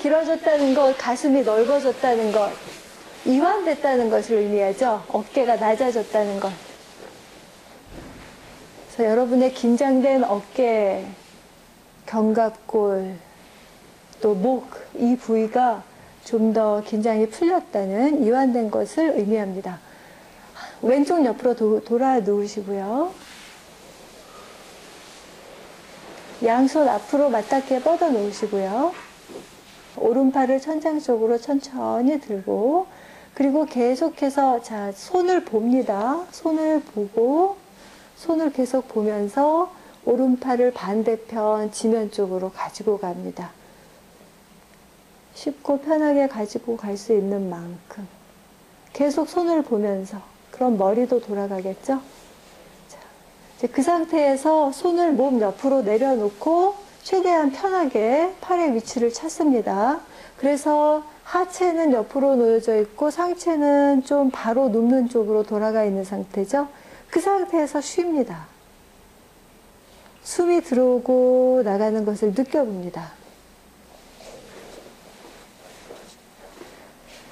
길어졌다는 것, 가슴이 넓어졌다는 것, 이완됐다는 것을 의미하죠. 어깨가 낮아졌다는 것. 그래서 여러분의 긴장된 어깨, 견갑골, 또 목, 이 부위가 좀 더 긴장이 풀렸다는 이완된 것을 의미합니다. 왼쪽 옆으로 도, 돌아 누우시고요. 양손 앞으로 맞닿게 뻗어 놓으시고요. 오른팔을 천장 쪽으로 천천히 들고 그리고 계속해서 자 손을 봅니다. 손을 보고 손을 계속 보면서 오른팔을 반대편 지면 쪽으로 가지고 갑니다. 쉽고 편하게 가지고 갈 수 있는 만큼 계속 손을 보면서 그럼 머리도 돌아가겠죠? 자, 이제 그 상태에서 손을 몸 옆으로 내려놓고 최대한 편하게 팔의 위치를 찾습니다. 그래서 하체는 옆으로 놓여져 있고 상체는 좀 바로 눕는 쪽으로 돌아가 있는 상태죠. 그 상태에서 쉽니다. 숨이 들어오고 나가는 것을 느껴봅니다.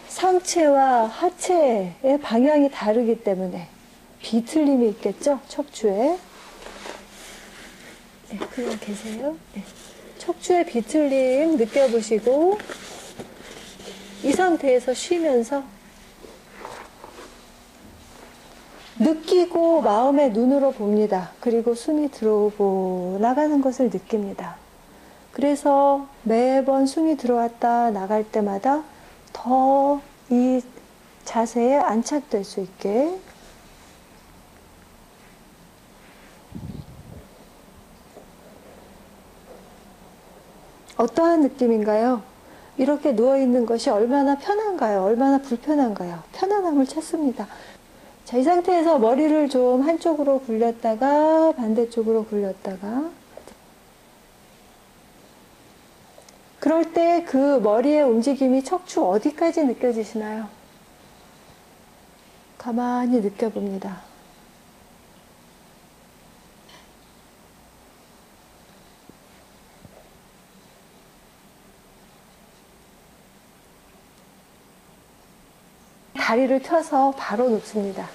상체와 하체의 방향이 다르기 때문에 비틀림이 있겠죠? 척추에. 네, 그냥 계세요. 네. 척추의 비틀림 느껴보시고 이 상태에서 쉬면서 느끼고 마음의 눈으로 봅니다. 그리고 숨이 들어오고 나가는 것을 느낍니다. 그래서 매번 숨이 들어왔다 나갈 때마다 더 이 자세에 안착될 수 있게 어떠한 느낌인가요? 이렇게 누워있는 것이 얼마나 편한가요? 얼마나 불편한가요? 편안함을 찾습니다. 자, 이 상태에서 머리를 좀 한쪽으로 굴렸다가 반대쪽으로 굴렸다가 그럴 때 그 머리의 움직임이 척추 어디까지 느껴지시나요? 가만히 느껴봅니다. 다리를 펴서 바로 눕습니다.